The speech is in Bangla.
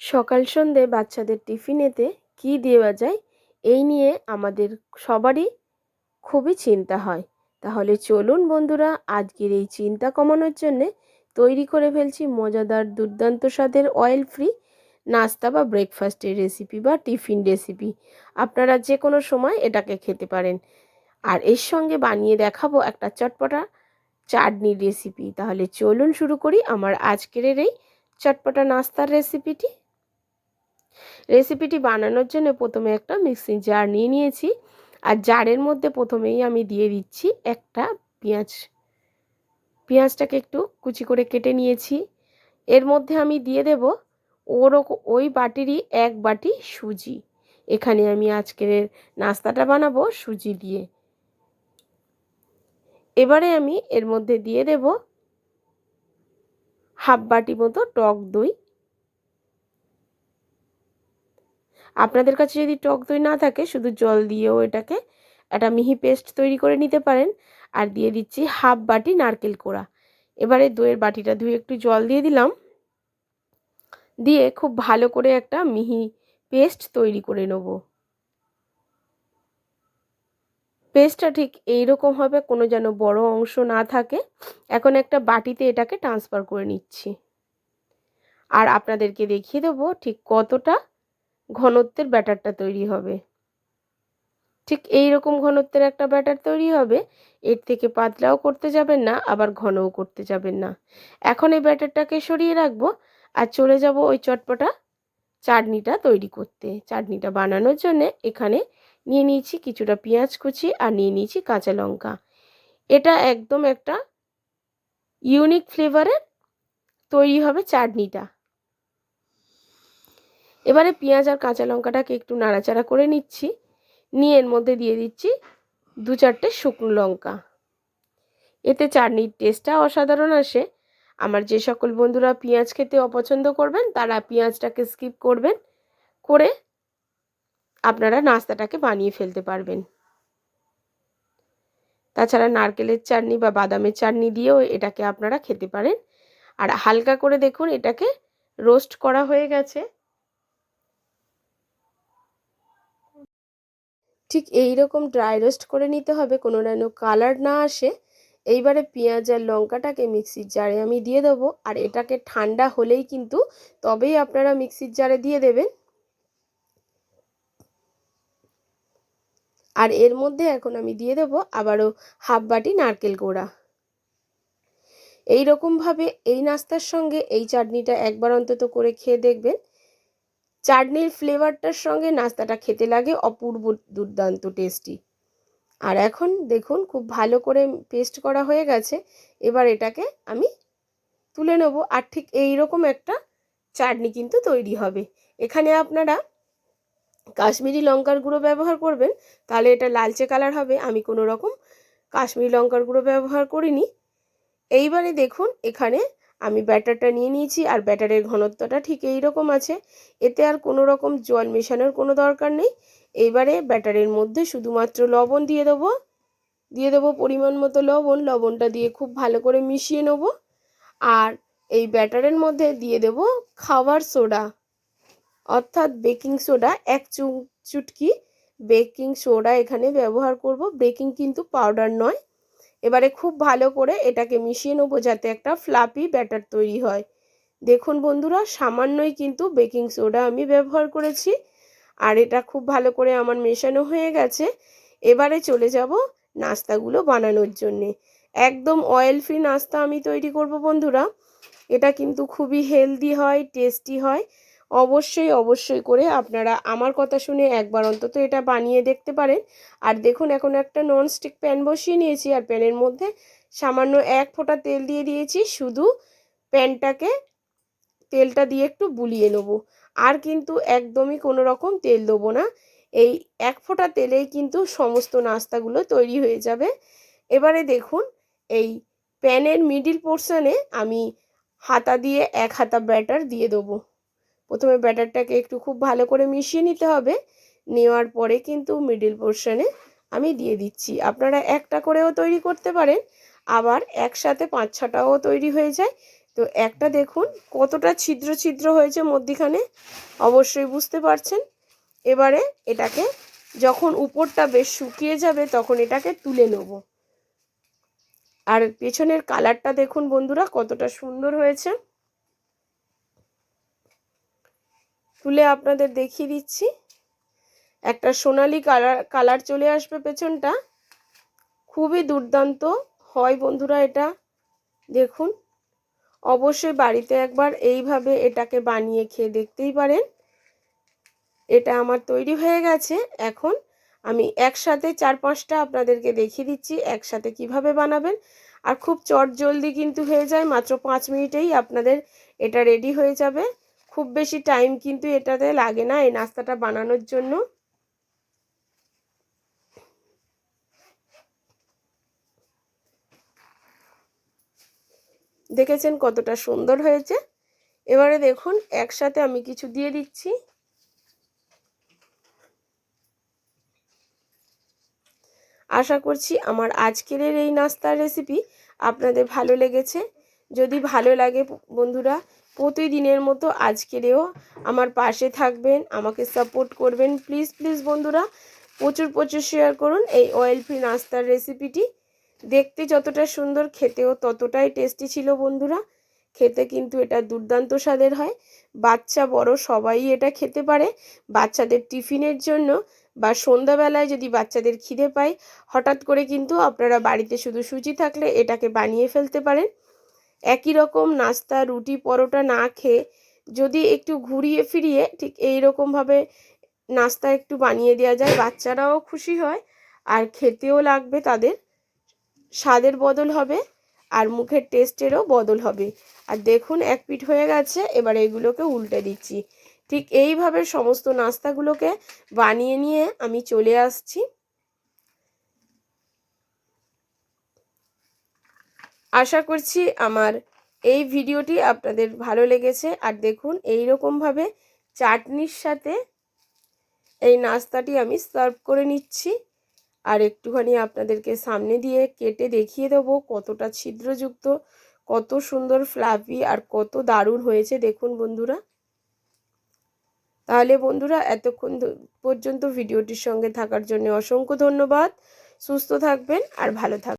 সকাল সন্ধে বাচ্চাদের টিফিনেতে কী দেওয়া যায়, এই নিয়ে আমাদের সবারই খুবই চিন্তা হয়। তাহলে চলুন বন্ধুরা, আজকের এই চিন্তা কমানোর জন্যে তৈরি করে ফেলছি মজাদার দুর্দান্ত স্বাদের অয়েল ফ্রি নাস্তা বা ব্রেকফাস্টের রেসিপি বা টিফিন রেসিপি আপনারা যে কোনো সময় এটাকে খেতে পারেন। আর এর সঙ্গে বানিয়ে দেখাবো একটা চটপটা চাটনির রেসিপি তাহলে চলুন শুরু করি আমার আজকের এই চটপটা নাস্তার রেসিপিটি রেসিপিটি বানানোর জন্য প্রথমে একটা মিক্সিং জার নিয়ে নিয়েছি। আর জারের মধ্যে প্রথমেই আমি দিয়ে দিচ্ছি একটা পেঁয়াজ। পেঁয়াজটাকে একটু কুচি করে কেটে নিয়েছি। এর মধ্যে আমি দিয়ে দেব ওর ওই বাটিরই এক বাটি সুজি। এখানে আমি আজকের নাস্তাটা বানাবো সুজি দিয়ে। এবারে আমি এর মধ্যে দিয়ে দেব হাফ বাটি মতো টক দই। আপনাদের কাছে যদি টক দই না থাকে, শুধু জল দিয়েও এটাকে একটা মিহি পেস্ট তৈরি করে নিতে পারেন। আর দিয়ে দিচ্ছি হাফ বাটি নারকেল কোড়া। এবারে দইয়ের বাটিটা ধুয়ে একটু জল দিয়ে দিলাম। দিয়ে খুব ভালো করে একটা মিহি পেস্ট তৈরি করে নেব। পেস্টটা ঠিক এইরকম হবে, কোনো যেন বড় অংশ না থাকে। এখন একটা বাটিতে এটাকে ট্রান্সফার করে নিচ্ছি। আর আপনাদেরকে দেখিয়ে দেবো ঠিক কতটা ঘনত্বের ব্যাটারটা তৈরি হবে। ঠিক এই রকম ঘনত্বের একটা ব্যাটার তৈরি হবে, এর থেকে পাতলাও করতে যাবেন না, আবার ঘনও করতে যাবেন না। এখন এই ব্যাটারটাকে সরিয়ে রাখব আর চলে যাব ওই চটপটা চাটনিটা তৈরি করতে। চাটনিটা বানানোর জন্য এখানে নিয়ে নিয়েছি কিছুটা পেঁয়াজ কুচি আর নিয়ে নিয়েছি কাঁচা লঙ্কা। এটা একদম একটা ইউনিক ফ্লেভারের তৈরি হবে চাটনিটা। এবারে পেঁয়াজ আর কাঁচা লঙ্কাটাকে একটু নাড়াচাড়া করে নিচ্ছি। নিয়ে এর মধ্যে দিয়ে দিচ্ছি দু চারটে শুকনো লঙ্কা। এতে চাটনির টেস্টটা অসাধারণ আসে। আমার যে সকল বন্ধুরা পেঁয়াজ খেতে অপছন্দ করবেন, তারা পেঁয়াজটাকে স্কিপ করবেন, করে আপনারা নাস্তাটাকে বানিয়ে ফেলতে পারবেন। তাছাড়া নারকেলের চাটনি বা বাদামের চাটনি দিয়েও এটাকে আপনারা খেতে পারেন। আর হালকা করে দেখুন, এটাকে রোস্ট করা হয়ে গেছে। ঠিক এই রকম ড্রাই রোস্ট করে নিতে হবে, কোনো যেন কালার না আসে। এইবারে পেঁয়াজ আর লঙ্কাটাকে মিক্সির জারে আমি দিয়ে দেবো। আর এটাকে ঠান্ডা হলেই কিন্তু তবেই আপনারা মিক্সির জারে দিয়ে দেবেন। আর এর মধ্যে এখন আমি দিয়ে দেবো আবারও হাফ বাটি নারকেল গোড়া। এই রকমভাবে এই নাস্তার সঙ্গে এই চাটনিটা একবার অন্তত করে খেয়ে দেখবেন। চাটনির ফ্লেভারটার সঙ্গে নাস্তাটা খেতে লাগে অপূর্ব দুর্দান্ত টেস্টি আর এখন দেখুন খুব ভালো করে পেস্ট করা হয়ে গেছে। এবার এটাকে আমি তুলে নেব আর ঠিক এই রকম একটা চাটনি কিন্তু তৈরি হবে। এখানে আপনারা কাশ্মীরি লঙ্কার গুঁড়ো ব্যবহার করবেন, তাহলে এটা লালচে কালার হবে। আমি কোনো রকম কাশ্মীরি লঙ্কার গুঁড়ো ব্যবহার করিনি। এইবারে দেখুন এখানে আমি ব্যাটারটা নিয়ে নিয়েছি আর ব্যাটারের ঘনত্বটা ঠিক এই রকম আছে। এতে আর কোনো রকম জল মেশানোর কোনো দরকার নেই। এইবারে ব্যাটারের মধ্যে শুধুমাত্র লবণ দিয়ে দেবো। দিয়ে দেবো পরিমাণ মতো লবণ। লবণটা দিয়ে খুব ভালো করে মিশিয়ে নেব। আর এই ব্যাটারের মধ্যে দিয়ে দেব খাবার সোডা। অর্থাৎ বেকিং সোডা, এক চুটকি বেকিং সোডা এখানে ব্যবহার করব। বেকিং কিন্তু পাউডার নয়। এবারে খুব ভালো করে এটাকে মিশিয়ে নেব যাতে একটা ফ্লাপি ব্যাটার তৈরি হয়। দেখুন বন্ধুরা, সামান্যই কিন্তু বেকিং সোডা আমি ব্যবহার করেছি আর এটা খুব ভালো করে আমার মেশানো হয়ে গেছে। এবারে চলে যাব নাস্তাগুলো বানানোর জন্যে। একদম অয়েল ফ্রি নাস্তা আমি তৈরি করব বন্ধুরা। এটা কিন্তু খুবই হেলদি হয় টেস্টি হয়। অবশ্যই অবশ্যই করে আপনারা আমার কথা শুনে একবার অন্তত এটা বানিয়ে দেখতে পারেন। আর দেখুন, এখন একটা ননস্টিক প্যান বসিয়ে নিয়েছি আর প্যানের মধ্যে সামান্য এক ফোঁটা তেল দিয়ে দিয়েছি। শুধু প্যানটাকে তেলটা দিয়ে একটু বুলিয়ে নেব। আর কিন্তু একদমই কোনো রকম তেল দেবো না। এই এক ফোঁটা তেলেই কিন্তু সমস্ত নাস্তাগুলো তৈরি হয়ে যাবে। এবারে দেখুন, এই প্যানের মিডিল পোর্শনে আমি হাতা দিয়ে এক হাতা ব্যাটার দিয়ে দেবো। প্রথমে ব্যাটারটাকে একটু খুব ভালো করে মিশিয়ে নিতে হবে। নেওয়ার পরে কিন্তু মিডিল পোর্শনে আমি দিয়ে দিচ্ছি। আপনারা একটা করেও তৈরি করতে পারেন, আবার একসাথে পাঁচ ছটাও তৈরি হয়ে যায়। তো একটা দেখুন কতটা ছিদ্র ছিদ্র হয়েছে মধ্যিখানে, অবশ্যই বুঝতে পারছেন। এবারে এটাকে যখন উপরটা বেশ শুকিয়ে যাবে তখন এটাকে তুলে নেব। আর পেছনের কালারটা দেখুন বন্ধুরা কতটা সুন্দর হয়েছে। তুলে আপনাদের দেখিয়ে দিচ্ছি। একটা সোনালি কালার কালার চলে আসবে পেছনটা। খুবই দুর্দান্ত হয় বন্ধুরা এটা। দেখুন, অবশ্যই বাড়িতে একবার এইভাবে এটাকে বানিয়ে খেয়ে দেখতেই পারেন। এটা আমার তৈরি হয়ে গেছে। এখন আমি একসাথে চার পাঁচটা আপনাদেরকে দেখিয়ে দিচ্ছি একসাথে কীভাবে বানাবেন। আর খুব চট জলদি কিন্তু হয়ে যায়, মাত্র পাঁচ মিনিটেই আপনাদের এটা রেডি হয়ে যাবে। খুব বেশি টাইম কিন্তু এটাতে লাগে না এই নাস্তাটা বানানোর জন্য। দেখেছেন কতটা সুন্দর হয়েছে? এবারে দেখুন, একসাথে আমি কিছু দিয়ে দিচ্ছি। আশা করছি আমার আজকের এই নাস্তার রেসিপি আপনাদের ভালো লেগেছে। যদি ভালো লাগে বন্ধুরা, প্রতিদিনের মতো আজকেরেও আমার পাশে থাকবেন, আমাকে সাপোর্ট করবেন। প্লিজ প্লিজ বন্ধুরা, প্রচুর প্রচুর শেয়ার করুন এই অয়েল ফ্রি নাস্তার রেসিপিটি দেখতে যতটা সুন্দর, খেতেও ততটাই টেস্টি ছিল বন্ধুরা। খেতে কিন্তু এটা দুর্দান্ত স্বাদের হয়। বাচ্চা বড়, সবাই এটা খেতে পারে। বাচ্চাদের টিফিনের জন্য বা সন্ধ্যাবেলায় যদি বাচ্চাদের খিদে পায়, হঠাৎ করে কিন্তু আপনারা বাড়িতে শুধু সুজি থাকলে এটাকে বানিয়ে ফেলতে পারেন। একই রকম নাস্তা, রুটি, পরোটা না খেয়ে যদি একটু ঘুরিয়ে ফিরিয়ে ঠিক এই রকমভাবে নাস্তা একটু বানিয়ে দেওয়া যায়, বাচ্চারাও খুশি হয় আর খেতেও লাগবে তাদের। স্বাদের বদল হবে আর মুখের টেস্টেরও বদল হবে। আর দেখুন এক পিঠ হয়ে গেছে, এবার এগুলোকে উল্টে দিচ্ছি। ঠিক এইভাবে সমস্ত নাস্তাগুলোকে বানিয়ে নিয়ে আমি চলে আসছি। আশা করছি আমার এই ভিডিওটি আপনাদের ভালো লেগেছে। আর দেখুন এই রকমভাবে চাটনির সাথে এই নাস্তাটি আমি সার্ভ করে নিচ্ছি। আর একটুখানি আপনাদেরকে সামনে দিয়ে কেটে দেখিয়ে দেবো কতটা ছিদ্রযুক্ত, কত সুন্দর ফ্লাফি আর কত দারুণ হয়েছে। দেখুন বন্ধুরা। তাহলে বন্ধুরা, এতক্ষণ পর্যন্ত ভিডিওটির সঙ্গে থাকার জন্য অসংখ্য ধন্যবাদ। সুস্থ থাকবেন আর ভালো থাকবেন